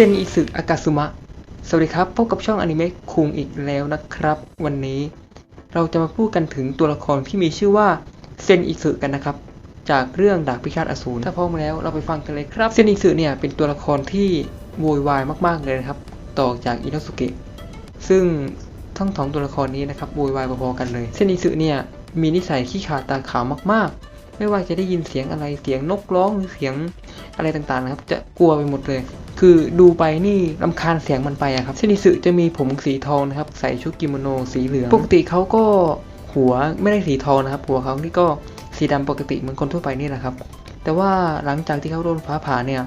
เซนอิสึอากาซุมะ สวัสดีครับ พบกับช่องอนิเมะคุงอีกแล้วนะครับ วันนี้เราจะมาพูดกันถึงตัวละครที่มีชื่อว่าเซนอิสึกันนะครับ จากเรื่องดาบพิฆาตอสูร ถ้าพร้อมแล้วเราไปฟังกันเลยครับ เซนอิสึเนี่ยเป็นตัวละครที่โวยวายมากๆเลยนะครับ ต่อจากอิโนสุเกะ ซึ่งทั้งสองตัวละครนี้นะครับโวยวายพอๆกันเลย เซนอิสึเนี่ยมีนิสัยขี้ขาดตาขาวมากๆ ไม่ว่าจะได้ยินเสียงอะไร เสียงนกร้องหรือเสียงอะไรต่างๆนะครับ จะกลัวไปหมดเลย คือดูไปนี่รำคาญเสียงมันไปอะครับเซนิสึจะมีผมสีทองนะครับ ใส่ชุดกิโมโนสีเหลืองปกติเขาก็หัวไม่ได้สีทองนะครับ หัวเขานี่ก็สีดำปกติเหมือนคนทั่วไปนี่แหละครับ แต่ว่าหลังจากที่เขาโดนฟ้าผ่าเนี่ย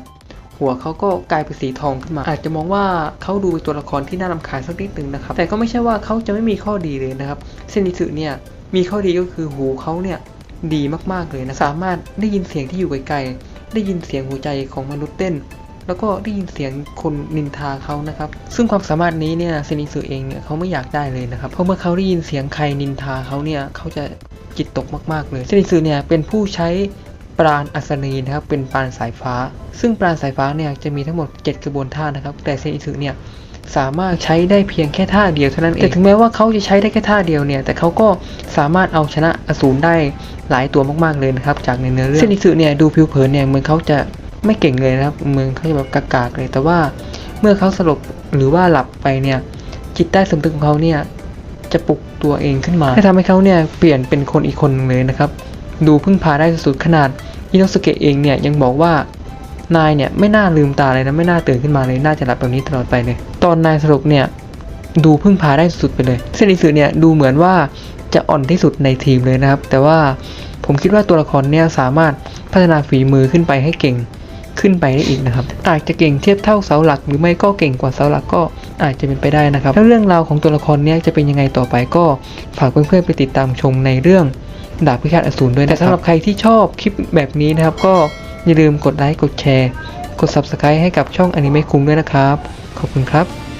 หัวเขาก็กลายเป็นสีทองขึ้นมา อาจจะมองว่าเขาดูเป็นตัวละครที่น่ารำคาญสักนิดนึงนะครับ แต่ก็ไม่ใช่ว่าเขาจะไม่มีข้อดีเลยนะครับ เซนิสึเนี่ยมีข้อดีก็คือหูเขาเนี่ยดีมากๆเลยนะ สามารถได้ยินเสียงที่อยู่ไกลๆ ได้ยินเสียงหัวใจของมนุษย์เต้น แล้วก็ได้ยินเสียงคนนินทาเขานะครับ ซึ่งความสามารถนี้เนี่ยเซนิสึเองเนี่ยเขาไม่อยากได้เลยนะครับ เพราะเมื่อเขาได้ยินเสียงใครนินทาเขาเนี่ยเขาจะจิตตกมากๆเลยเซนิสึเนี่ยเป็นผู้ใช้ปราณอัศนีนะครับเป็นปราณสายฟ้า ซึ่งปราณสายฟ้าเนี่ยจะมีทั้งหมด 7 กระบวนท่านะครับ แต่เซนิสึเนี่ยสามารถใช้ได้เพียงแค่ท่าเดียวเท่านั้นเอง แต่ถึงแม้ว่าเขาจะใช้ได้แค่ท่าเดียวเนี่ย แต่เขาก็สามารถเอาชนะอสูรได้หลายตัวมากๆเลยนะครับ จากในเนื้อเรื่องเซนิสึเนี่ยดูผิวเผินเนี่ยเหมือนเขาจะ ไม่เก่งเลยนะครับ เมืองเขาจะแบบกากๆเลย แต่ว่าเมื่อเขาสลบหรือว่าหลับไปเนี่ย จิตใต้สำนึกของเขาเนี่ยจะปลุกตัวเองขึ้นมาให้ทำให้เขาเนี่ยเปลี่ยนเป็นคนอีกคนหนึ่งเลยนะครับ ดูพึ่งพาได้สุดขนาดอินโนสเกะเองเนี่ยยังบอกว่านายเนี่ยไม่น่าลืมตาเลยนะไม่น่าตื่นขึ้นมาเลยน่าจะหลับแบบนี้ตลอดไปเลย ตอนนายสลบเนี่ยดูพึ่งพาได้สุดไปเลยเซนิสึเนี่ยดูเหมือนว่าจะอ่อนที่สุดในทีมเลยนะครับ แต่ว่าผมคิดว่าตัวละครเนี่ยสามารถพัฒนาฝีมือขึ้นไปให้เก่ง ขึ้นไปได้อีกนะครับอาจจะเก่งเทียบเท่าเสาหลัก หรือไม่ก็เก่งกว่าเสาหลักก็อาจจะเป็นไปได้นะครับ แล้วเรื่องราวของตัวละครเนี้ยจะเป็นยังไงต่อไปก็ฝากเพื่อนๆไปติดตามชมในเรื่องดาบพิฆาตอสูรด้วยนะครับแต่สำหรับใครที่ชอบคลิปแบบนี้นะครับ ก็อย่าลืมกดไลค์กดแชร์ กด subscribe ให้กับช่องอนิเมะคุงด้วยนะครับ ขอบคุณครับ